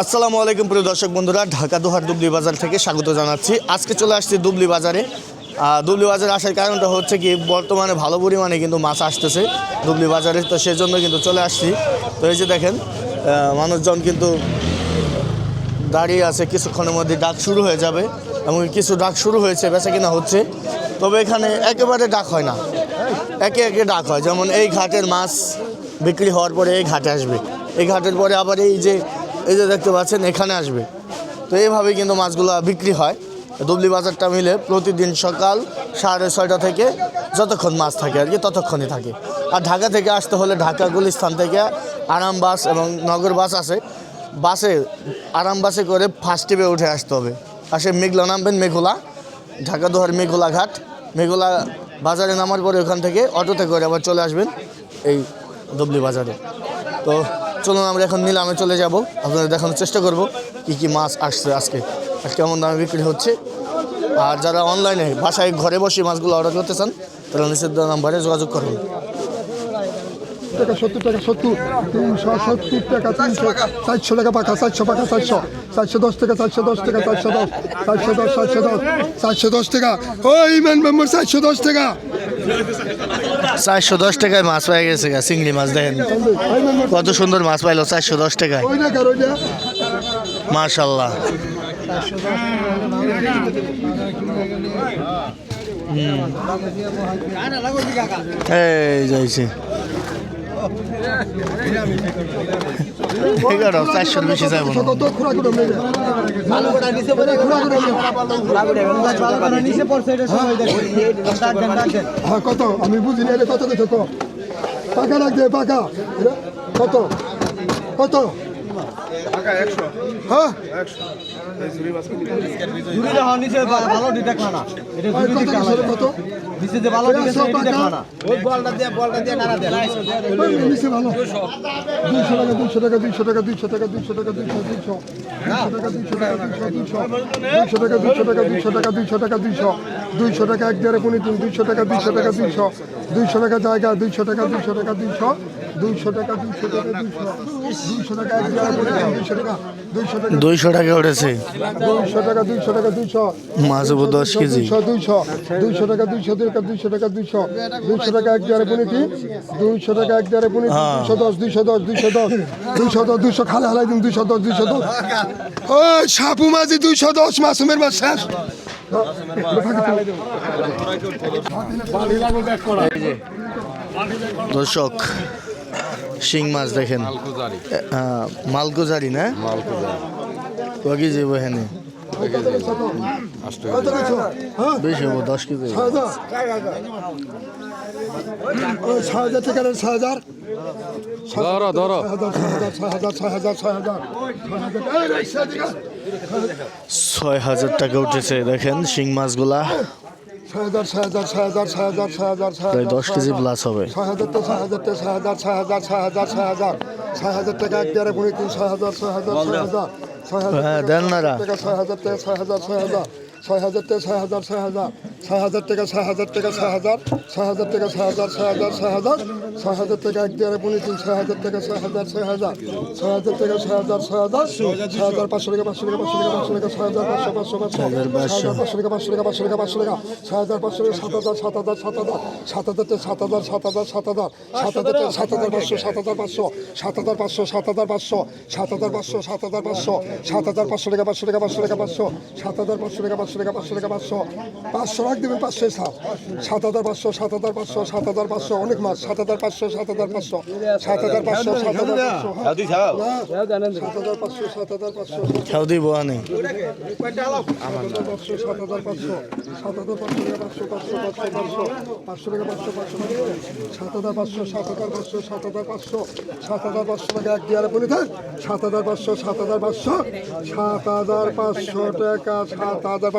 আসসালামু আলাইকুম প্রিয় দর্শক বন্ধুরা, ঢাকা দোহার দুবলি বাজার থেকে স্বাগত জানাচ্ছি। আজকে চলে আসছি দুবলি বাজারে। দুবলি বাজারে আসার কারণটা হচ্ছে কি, বর্তমানে ভালো পরিমাণে কিন্তু মাছ আসতেছে দুবলি বাজারে, তো সেজন্য কিন্তু চলে আসছি। তো এই যে দেখেন মানুষজন কিন্তু দাঁড়িয়ে আছে, কিছুক্ষণের মধ্যে ডাক শুরু হয়ে যাবে এবং কিছু ডাক শুরু হয়েছে, বেচা কিনা হচ্ছে। তবে এখানে একেবারে ডাক হয় না। একে একে ডাক হয়। যেমন এই ঘাটের মাছ বিক্রি হওয়ার পরে এই ঘাটে আসবে। এই ঘাটের পরে আবার এই যে এই যে দেখতে পাচ্ছেন, এখানে আসবে। তো এইভাবে কিন্তু মাছগুলো বিক্রি হয়। দুবলি বাজারটা মিলে প্রতিদিন সকাল সাড়ে ছয়টা থেকে যতক্ষণ মাছ থাকে আর কি, ততক্ষণই থাকে। আর ঢাকা থেকে আসতে হলে ঢাকা গুলিস্থান থেকে আরাম বাস এবং নগর বাস আছে। বাসে, আরাম বাসে করে ফার্স্ট টিপে উঠে আসতে হবে। আর সে মেঘলা নামবেন, মেঘলা। ঢাকা দোহার মেঘলা ঘাট। মেঘলা বাজারে নামার পরে ওখান থেকে অটোতে করে আবার চলে আসবেন এই দুবলি বাজারে। তো চলুন আমরা এখন নিলামে চলে যাব। আপনাদের দেখানোর চেষ্টা করব কি কি মাছ আসছে আজকে আর কেমন দামে বিক্রি হচ্ছে। আর যারা অনলাইনে বাসায় ঘরে বসে মাছগুলো অর্ডার করতে চান, তারা নিচের নাম্বারে যোগাযোগ করুন। টাকা সত্তর টাকা সত্তর, তিনশো সত্তর টাকা চারশো টাকা চারশো পাকা, চারশো চারশো দশ টাকা, চারশো দশ টাকা চারশো দশ চারশো দশ চারশো দশ চারশো দশ টাকা। ওই ম্যান মেম্বার চারশো দশ টাকা। চারশো দশ টাকায় মাছ পাই গেছে গা, চিংড়ি মাছ দেখেন। কত সুন্দর মাছ পাইলো, চারশো দশ টাকায়। মাশাল্লাহ। এই যাইছে এগারো চারশোর বেশি যাব কত খোরা করে মেরে হ্যাঁ কত? আমি বুঝিনি এটা কত কিছু কত পাকা লাগবে পাকা। কত? কত? হ্যাঁ? ঝুড়িটা হওয়ার নিচে ভালো ডিটেক্ট হয় না এটা ঝুড়ি কত ডিটেক্ট কিছু হয় না কত নিচে যে ভালো ডিটেক্ট একশো ডিটেক্ট হয় টাকা। না ওই বলটা দিয়ে বলটা দিয়ে নাড়া দেয় নিচে ভালো দুইশো টাকা টাকা দুইশো টাকা টাকা দুইশো টাকা দুইশো দুইশো টাকা এক দেড় পনেরো তিন দুইশো টাকা দুইশো টাকা দুইশো দুইশো টাকা জায়গা দুইশো টাকা দুইশো টাকা দুইশো দুইশো টাকা দুইশো টাকা দুইশো টাকা দুইশো টাকা দুইশো টাকা দুইশো টাকা। উঠেছে। দুইশো টাকা দুইশো টাকা দুইশো। মাছ উপর দশ কেজি। দুইশো দুইশো। টাকা দুইশো টাকা দুইশো টাকা দুইশো। দুইশো টাকা এক দেড় পনেরো তিন দুইশো টাকা এক দেড় পনেরো তিন দুইশো দশ দুইশো দশ দুইশো দশ। দুইশো দশ দুইশো খালে হালাই দিন দুইশো দশ দুইশো দশ। ও সাপু মাঝি দুইশো দশ মাসুমের মাছ শেষ। দর্শক শিং মাছ দেখেন। হ্যাঁ, মালগুজারি না? কী যাব এখানে হ্যাঁ হব। দশ কেজি। ছয় হাজার ছয় হাজার ধরো। ছয় হাজার টাকা উঠেছে দেখেন শিং মাছগুলা। ছয় হাজার ছয় হাজার ছয় হাজার ছয় হাজার ছয় হাজার ছয় প্রায় হাজার দশ কেজি প্লাস হবে। ছয় হাজার তো ছয় হাজার তো ছয় হাজার ছয় হাজার ছয় হাজার ছয় হাজার। ছয় হাজার টাকা এক দেড় পনেরো তিন ছয় হাজার ছয় হাজার ছয় হাজার। ছয় হাজার হ্যাঁ, টাকা, দেন না টাকা ছয় হাজার টাকা ছয় হাজার ছয় হাজার। ছয় হাজার টাকা ছয় হাজার ছয় হাজার ছয় হাজার টাকা ছয় হাজার টাকা ছয় হাজার ছয় হাজার টাকা ছয় হাজার ছয় হাজার ছয় হাজার ছয় হাজার টাকা এক দেড় পনেরো তিন ছয় হাজার টাকা ছয় হাজার ছয় হাজার ছয় হাজার টাকা ছয় হাজার ছয় হাজার ছয় হাজার পাঁচশো টাকা পাঁচশো টাকা পাঁচশো টাকা পাঁচশো টাকা ছয় হাজার পাঁচশো পাঁচশো পাঁচশো ছয় হাজার পাঁচশো টাকা পাঁচশো টাকা পাঁচশো টাকা পাঁচশো টাকা ছয় হাজার পাঁচশো টাকা সাত হাজার সাত হাজার সাত হাজার সাত হাজার থেকে সাত হাজার সাত হাজার সাত হাজার সাত হাজার থেকে সাত হাজার পাঁচশো সাত হাজার পাঁচশো সাত হাজার পাঁচশো সাত হাজার পাঁচশো সাত হাজার পাঁচশো সাত হাজার পাঁচশো সাত হাজার পাঁচশো টাকা পাঁচশো টাকা পাঁচশো টাকা পাঁচশো সাত হাজার পাঁচশো টাকা পাঁচশো টাকা পাঁচশো টাকা পাঁচশো পাঁচশো রাখ দেবেন পাঁচশো সাত সাত হাজার পাঁচশো সাত হাজার পাঁচশো সাত হাজার পাঁচশো অনেক মাছ সাত হাজার পাঁচশো সাত হাজার পাঁচশো সাত হাজার পাঁচশো সাত হাজার পাঁচশো হ্যাঁ। সাত হাজার পাঁচশো সাত হাজার পাঁচশো পাঁচশো সাত হাজার পাঁচশো সাত হাজার পাঁচশো টাকা পাঁচশো পাঁচশো পাঁচশো পাঁচশো পাঁচশো টাকা পাঁচশো পাঁচশো সাত হাজার পাঁচশো সাত হাজার পাঁচশো সাত হাজার পাঁচশো সাত হাজার পাঁচশো টাকা এক দিয়ে বলে থাক সাত হাজার পাঁচশো সাত হাজার পাঁচশো সাত হাজার পাঁচশো টাকা সাত হাজার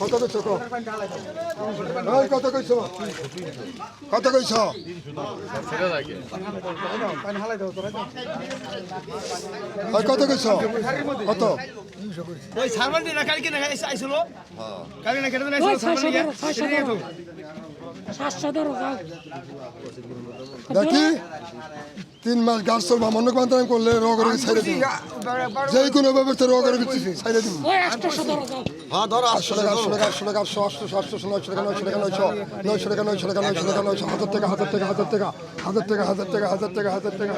কত কইছ ওই কত কইছ? কত কইছ? ওই কত কইছ? কত? ওই সারবান্ডি না কালকে না আইছিল? কালকে না কেটে আইছিল ছয়শো ধরো সাতশো ধরো যাও দেখি তিন মাস গাছ চলবা মনে বান্ধব করলে রোগ রোগী ছেড়ে দিন যে কোনো ব্যবস্থা রোগ রোগী দিন ওই আটশো আটশো টাকা আটশো টাকা আটশো টাকা আটশো আটশো আটশো নয়শো টাকা নয়শো টাকা নয়শো নয়শো টাকা নয়শো টাকা নয়শো টাকা নয়শো হাজার টাকা হাজার টাকা হাজার টাকা হাজার টাকা হাজার টাকা হাজার টাকা হাজার টাকা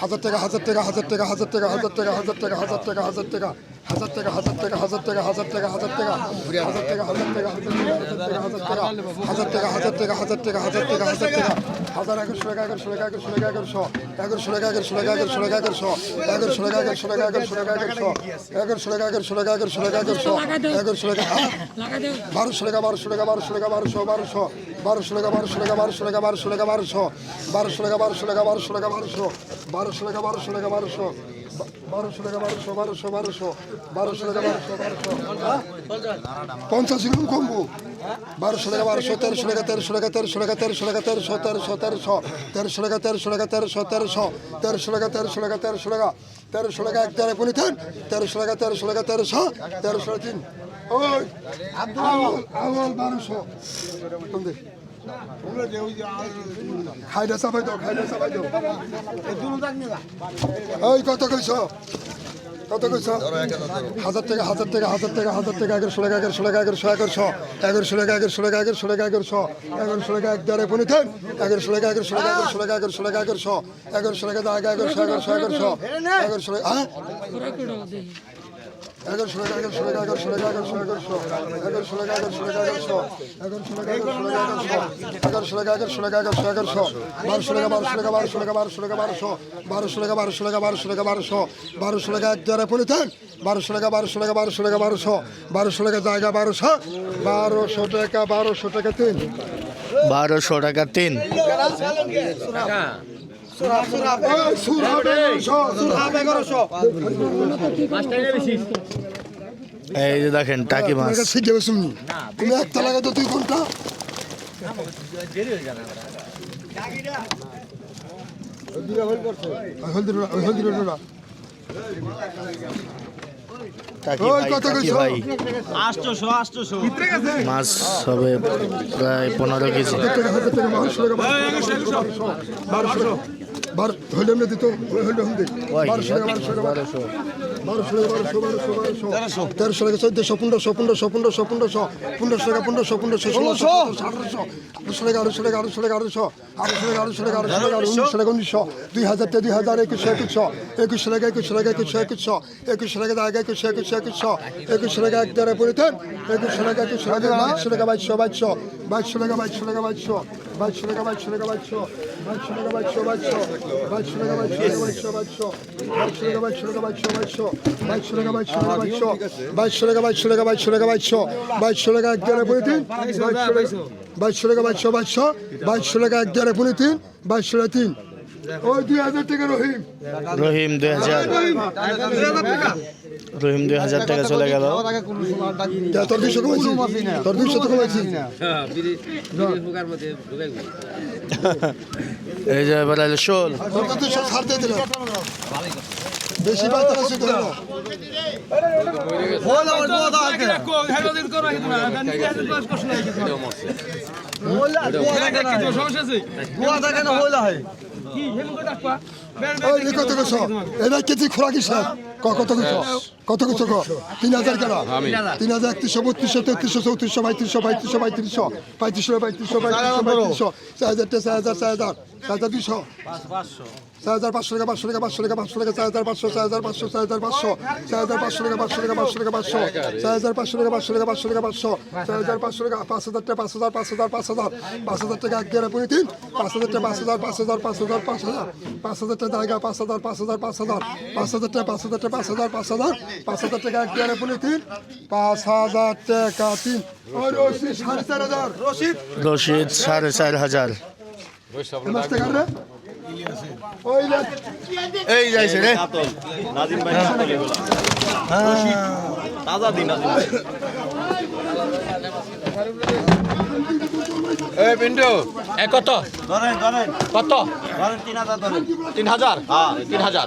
হাজার টাকা হাজার টাকা হাজার টাকা হাজার টাকা হাজার টাকা হাজার টাকা হাজার টাকা হাজার টাকা হাজার টাকা হাজার টাকা হাজার টাকা হাজার টাকা হাজার টাকা হাজার টাকা হাজার টাকা হাজার টাকা হাজার টাকা হাজার টাকা হাজার টাকা হাজার টাকা হাজার টাকা এগারোশো টাকা এগারোশো টাকা এগারোশো টাকা এগারোশো এগারোশো টাকা এগারোশো টাকা এগারোশো টাকা এগারোশো এগারোশো টাকা এগারোশো টাকা এগারোশো টাকা এগারোশো এগারোশো টাকা এগারোশো টাকা এগারোশো টাকা এগারোশো এগারোশো টাকা লাগা দেও বারোশো টাকা বারোশো টাকা বারোশো টাকা বারোশো বারোশো বারোশো টাকা বারোশো টাকা বারোশো টাকা বারোশো টাকা বারোশো বারোশো টাকা বারোশো টাকা বারোশো টাকা বারোশো বারোশো টাকা বারোশো টাকা বারোশো বারোশো টাকা বারোশো বারোশো বারোশো বারোশো টাকা বারোশো বারোশো পঞ্চাশ গ্রাম কমবো বারোশো টাকা বারোশো তেরোশো টাকা তেরোশো টাকা তেরোশো টাকা তেরোশো টাকা তেরোশো তেরোশো তেরোশো তেরোশো টাকা তেরোশো টাকা তেরোশো তেরোশো তেরোশো টাকা তেরোশো টাকা তেরোশো টাকা তেরোশো টাকা এক দেড় পনি তিন তেরোশো টাকা তেরোশো টাকা তেরোশো তেরোশো তিন ওই আব্দুল আউয়াল বারোশো খাইডা চাপাই দাও খাইডা চাপাই দাও ওই কত কইছ কত কইছ হাজার টাকা হাজার টাকা হাজার টাকা হাজার টাকা এগারোশো টাকা এগারোশো টাকা এগারোশো এগারোশো এগারোশো টাকা এগারোশো টাকা এগারোশো টাকা এগারোশো এগারোশো টাকা এক দেড় পনি দেন এগারোশো টাকা এগারোশো টাকা এগারোশো টাকা এগারোশো টাকা এগারোশো এগারোশো টাকা এগারোশো এগারোশো এগারোশো এগারোশো টাকা হ্যাঁ এগারোশো এগারোশো এগারোশো এগারোশো এগারোশো এগারোশো এগারোশো এগারোশো এগারোশো এগারোশো এগারোশো এগারোশো এগারোশো এগারোশো বারোশো টাকা বারোশো টাকা বারোশো টাকা বারোশো টাকা বারোশো বারোশো টাকা বারোশো টাকা বারোশো টাকা বারোশো বারোশো টাকা এক দেড় পলিথেন বারোশো টাকা বারোশো টাকা বারোশো টাকা বারোশো বারোশো টাকা জায়গা বারোশো বারোশো টাকা বারোশো টাকা তিন বারোশো টাকা তিন এই যে দেখেন টাকি মাছ। তুমি একটা লাগা তো তুই কোনটা মাছ হবে প্রায় পনেরো কেজি। বারো হইলে এমনি দিত হইলে হুম দিই বারোশো বারোশো। তেরোশো টাকা, চোদ্দশো, পনেরোশো, পনেরোশো, পনেরোশো, পনেরোশো, পনেরোশো টাকা, পনেরোশো, পনেরোশো, ষোলোশো, আঠারোশো, আঠারোশো টাকা, আঠারোশো টাকা, আঠারোশো টাকা, আঠারোশো, আঠারোশো টাকা, আঠারোশো টাকা, আঠারোশো টাকা, উনিশশো টাকা, উনিশশো, দুই হাজার দুই হাজার, একুশশো, একুশশো, একুশশো টাকা, একুশশো টাকা, একুশশো, একুশশো, একুশশো টাকা, দাগ, একুশশো, একুশশো, একুশশো, একুশশো টাকা, এক দেড় পরিতেন, একুশশো টাকা, একুশশো টাকা, বাইশশো টাকা, বাইশশো, বাইশশো, বাইশশো টাকা, বাইশশো টাকা, বাইশশো, বাইশশো টাকা, বাইশশো টাকা, বাইশশো, বাইশশো টাকা, বাইশশো, বাইশশো, বাইশশো টাকা, বাইশশো টাকা, বাইশশো, বাইশশো, বাইশশো টাকা, বাইশশো টাকা, বাইশশো, বাইশশো, বাইশশো টাকা, বাইশশো টাকা, বাইশশো, বাইশশো টাকা, বাইশশো টাকা, বাইশশো টাকা, বাইশশো, বাইশশো টাকা, এক পরিতেন, বাইশশো টাকা, বাইশশো বাইশশো, বাইশশো, টাকা, এক পরিতেন, বাইশশো টাকা তিন। ওই দুই হাজার টাকা রহিম। রহিম দুই হাজার। রহিম। দুই হাজার টাকা চলে গেল। তোর দুইশো কমাইছি তোর দুইশো তো কমাইছি এই যে এবার শোল। তোর তো দুইশো বেশি পাতা আছে তো বল আমার কথা আছে হেডাদিন করো কি তুমি আমি নিজে কাজ করছ না কি বল বল কি সমস্যা আছে? বল কেন হল হয়? কি হেম কথা কত কইছ কত কইছ ক তিন হাজার কেনা তিন হাজার একত্রিশশো বত্রিশশো তেত্রিশশো চৌত্রিশশো পঁয়ত্রিশশো পঁয়ত্রিশশো পঁয়ত্রিশশো পঁয়ত্রিশশো পঁয়ত্রিশশো পঁয়ত্রিশশো পঁয়ত্রিশশো চার হাজার চার হাজার চার হাজার চার হাজার দুইশো চার হাজার পাঁচশো টাকা পাঁচশো টাকা পাঁচশো টাকা পাঁচশো টাকা চার হাজার পাঁচশো চার হাজার পাঁচশো চার হাজার পাঁচশো চার হাজার পাঁচশো টাকা পাঁচশো টাকা পাঁচশো টাকা পাঁচশো চার হাজার পাঁচশো টাকা পাঁচশো টাকা পাঁচশো টাকা পাঁচশো চার হাজার পাঁচশো টাকা পাঁচ হাজার টাকা পাঁচ হাজার পাঁচ হাজার পাঁচ হাজার পাঁচ হাজার টাকা এক দেড় পুরি তিন পাঁচ হাজার টাকা পাঁচ হাজার পাঁচ হাজার পাঁচ হাজার পাঁচ হাজার পাঁচ হাজার টাকা টাকা পাঁচ হাজার পাঁচ হাজার পাঁচ হাজার পাঁচ হাজার টাকা পাঁচ হাজার টাকা পাঁচ হাজার পাঁচ হাজার পাঁচ হাজার টাকা এক টিয়ারে পুনে তিন। পাঁচ হাজার টাকা তিন। সাড়ে চার হাজার। রশিদ? রশিদ সাড়ে চার হাজার। এই যাইছে রে? লে তাজা দিন আছে। এই এ কত? ধরেন ধরেন। কত? ধরেন তিন হাজার ধরেন। তিন হাজার? হ্যাঁ। তিন হাজার।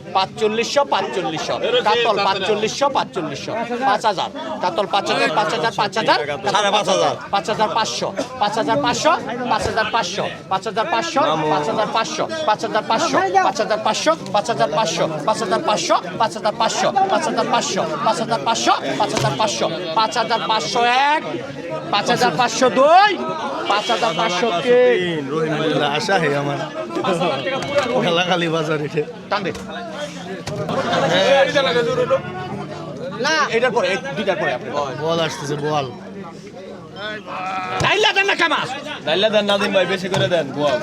পাঁচচল্লিশশো পাঁচচল্লিশশো কাতল পাঁচচল্লিশশো পাঁচচল্লিশশো পাঁচ হাজার কাতল পাঁচ হাজার পাঁচ হাজার পাঁচ হাজার সাড়ে পাঁচ হাজার পাঁচ হাজার পাঁচশো পাঁচ হাজার পাঁচশো পাঁচ হাজার পাঁচশো পাঁচ হাজার পাঁচশো পাঁচ হাজার পাঁচশো পাঁচ হাজার পাঁচশো পাঁচ হাজার পাঁচশো পাঁচ হাজার পাঁচশো পাঁচ হাজার পাঁচশো পাঁচ হাজার পাঁচশো পাঁচ হাজার পাঁচশো পাঁচ হাজার পাঁচশো পাঁচ হাজার পাঁচশো পাঁচ হাজার পাঁচশো এক পাঁচ হাজার পাঁচশো দুই পাঁচ হাজার পাঁচশো তিন রহিমুল্লাহ আশা হে আমার খেলাখালি বাজার টান না। এটার পরে এই দুইটার পরে আপনি। বল আসতেছে বল। লাইলা দেন না ডাইলা দেন নাদিম ভাই বেশি করে দেন গোয়াল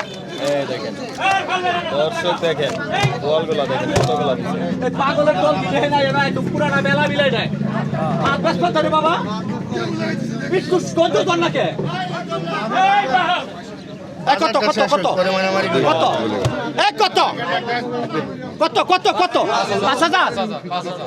এই দেখেন দর্শক দেখেন গোয়ালগুলা দেখেন কতগুলা দিচ্ছে পাগলের দল দেখে নাই? না একটু পুরানা মেলা মিলাই নাই পাঁচ পাঁচ কথা রে বাবা। বিস্কুট কত কর নাকে। এই কত কত কত। কত এক কত কত কত কত পাঁচ হাজার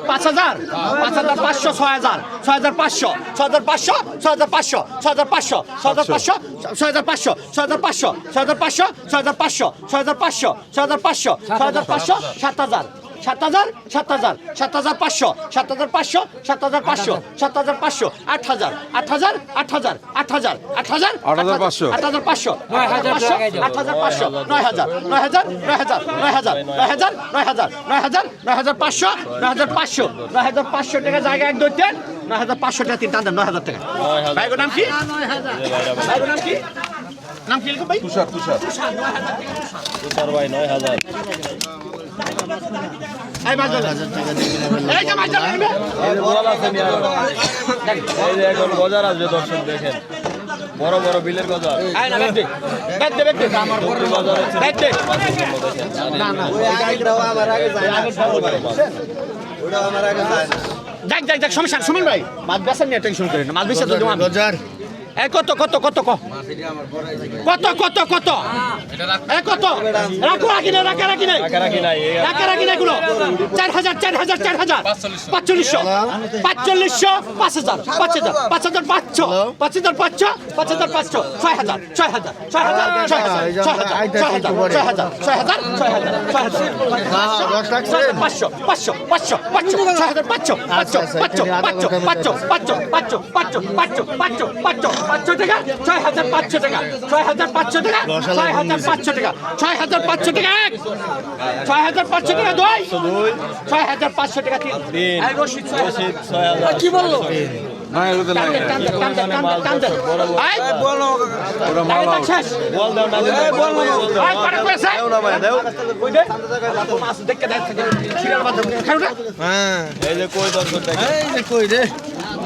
পাঁচ হাজার পাঁচ হাজার পাঁচশো ছয় হাজার ছয় হাজার পাঁচশো ছয় হাজার পাঁচশো ছয় হাজার পাঁচশো ছয় হাজার পাঁচশো ছয় হাজার পাঁচশো ছয় হাজার পাঁচশো ছয় হাজার পাঁচশো ছয় হাজার পাঁচশো ছয় হাজার পাঁচশো ছয় হাজার পাঁচশো ছয় হাজার পাঁচশো ছয় হাজার পাঁচশো সাত হাজার সাত হাজার সাত হাজার সাত হাজার পাঁচশো সাত হাজার পাঁচশো সাত হাজার পাঁচশো সাত হাজার পাঁচশো আট হাজার আট হাজার আট হাজার আট হাজার আট হাজার আট হাজার পাঁচশো। আট হাজার পাঁচশো নয় হাজার পাঁচশো আট হাজার পাঁচশো নয় হাজার নয় হাজার নয় হাজার নয় হাজার নয় হাজার নয় হাজার নয় হাজার নয় হাজার পাঁচশো নয় হাজার পাঁচশো নয় হাজার পাঁচশো টাকা জায়গা এক দুই তিন নয় হাজার পাঁচশো টাকা তিন টান দেন নয় হাজার টাকা। ভাইগো নাম কি? ভাইগো নাম কি? নাম কি লিখো ভাই? তুষার তুষার। তুষার ভাই নয় হাজার। এখন। গজার আসবে দর্শক দেখেন বড় বড় বিলের গজার দেখ দেখ দেখ সমস্যা সুমিন ভাই মাছ বেসার নিয়ে টেনশন করেন মাছ বেসার যদি গজার এই কত কত কত কত কত কত? এই কত? রাখো রাখি না রাখা রাখি নাই। রাখি রাখা নাই এগুলো চার হাজার চার হাজার চার হাজার পাঁচচল্লিশশো। পাঁচচল্লিশশো পাঁচ হাজার পাঁচ হাজার পাঁচ হাজার পাঁচশো পাঁচ হাজার পাঁচশো। পাঁচ হাজার পাঁচশো ছয় হাজার ছয় হাজার ছয় হাজার ছয় হাজার ছয় হাজার ছয় হাজার ছয় হাজার ছয় হাজার ছয় হাজার ছয় হাজার পাঁচশো পাঁচশো পাঁচশো পাঁচশো ছয় হাজার পাঁচশো পাঁচশো পাঁচশো পাঁচশো পাঁচশো পাঁচশো পাঁচশো পাঁচশো পাঁচশো পাঁচশো পাঁচশো পাঁচশো টাকা ছয় হাজার পাঁচশো টাকা ছয় হাজার পাঁচশো টাকা ছয় হাজার পাঁচশো টাকা এক ছয় হাজার পাঁচশো টাকা দুই ছয় হাজার পাঁচশো টাকা কি বলল? দেখতে দেখ?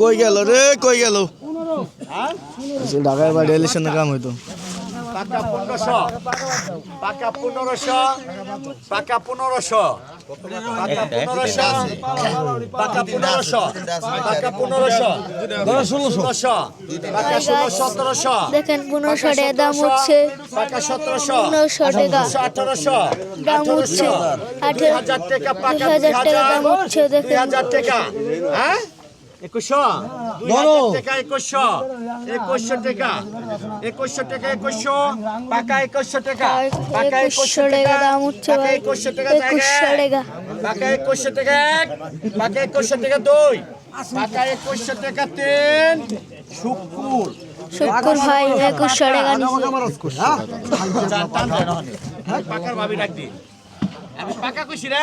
কই গেল রে? কই গেল ঢাকায় বাড়ি ইলেকশনের কাম হইতো। পাকা পনেরোশো। পাকা পনেরোশো। পাকা পনেরোশো। পাকা পনেরোশো পাকা পনেরোশো ষোলোশো পাকা ষোলো সতেরোশো দেখেন পনেরোশো টাকা দাম হচ্ছে পাকা সতেরোশো পনেরোশো টাকা আঠারোশো। দাম হচ্ছে আঠেরো হাজার টাকা পাকা দুই দুই হাজার টাকা দাম হচ্ছে দেখেন। হাজার টাকা হ্যাঁ? একুশশো দুই টাকা একুশশো একুশশো টাকা একুশশো টাকা একুশশো পাকা একুশশো টাকা পাকা একুশশো টাকা দাম হচ্ছে পাকা একুশশো টাকা একুশশো টাকা পাকা একুশশো টাকা এক পাকা একুশশো টাকা দুই পাকা একুশশো টাকা তিন শুকুর শুক্কুর ভাই একুশশো টাকা। পাকার ভাবি ডাক দি আমি পাকা কইছি রে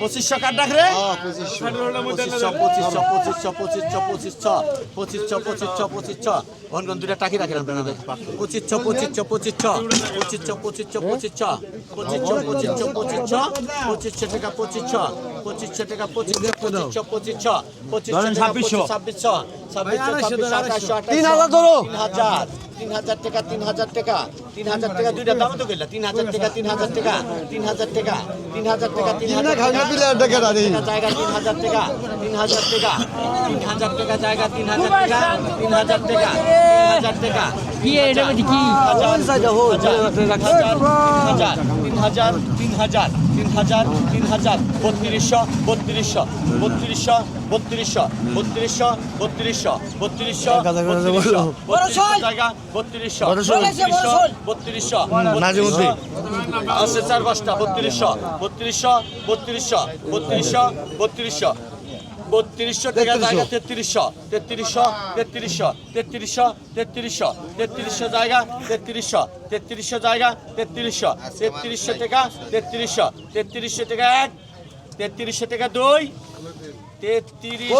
পঁচিশশো কার ডাক রে পঁচিশশো পঁচিশশো পঁচিশশো পঁচিশশো পঁচিশশো পঁচিশশো পঁচিশশো পঁচিশশো অনগন দুটা টাকি রাখিলাম আপনাদের পঁচিশশো পঁচিশশো পঁচিশশো পঁচিশশো পঁচিশশো পঁচিশশো পঁচিশশো পঁচিশশো পঁচিশশো পঁচিশশো টাকা পঁচিশশো পঁচিশশো টাকা পঁচিশশো পঁচিশশো পঁচিশশো পঁচিশশো ছাব্বিশশো ছাব্বিশশো ছাব্বিশশো ছাব্বিশশো আঠাশশো ধরো তিন হাজার তিন হাজার টাকা তিন হাজার টাকা তিন হাজার টাকা দুইটা দাম তো গেল তিন হাজার টাকা তিন হাজার টাকা তিন হাজার টাকা তিন হাজার টাকা তিন হাজার টাকা জায়গা তিন হাজার টাকা তিন হাজার টাকা তিন হাজার টাকা জায়গা তিন হাজার টাকা তিন হাজার টাকা তিন হাজার টাকা কি এটা কি হাজার হাজার তিন হাজার তিন হাজার তিন হাজার বত্রিশশো বত্রিশশো বত্রিশশো বত্রিশশো বত্রিশশো বত্রিশশো বত্রিশশো বত্রিশশো বত্রিশশো জায়গা বত্রিশশো বত্রিশশো বত্রিশশো। আছে চার পাঁচটা বত্রিশশো বত্রিশশো বত্রিশশো বত্রিশশো বত্রিশশো বত্রিশশো টাকা জায়গা তেত্রিশশো তেত্রিশশো তেত্রিশশো তেত্রিশশো তেত্রিশশো তেত্রিশশো জায়গা তেত্রিশশো তেত্রিশশো জায়গা তেত্রিশশো তেত্রিশশো টাকা তেত্রিশশো তেত্রিশশো টাকা এক তেত্রিশশো টাকা দুই তেত্রিশ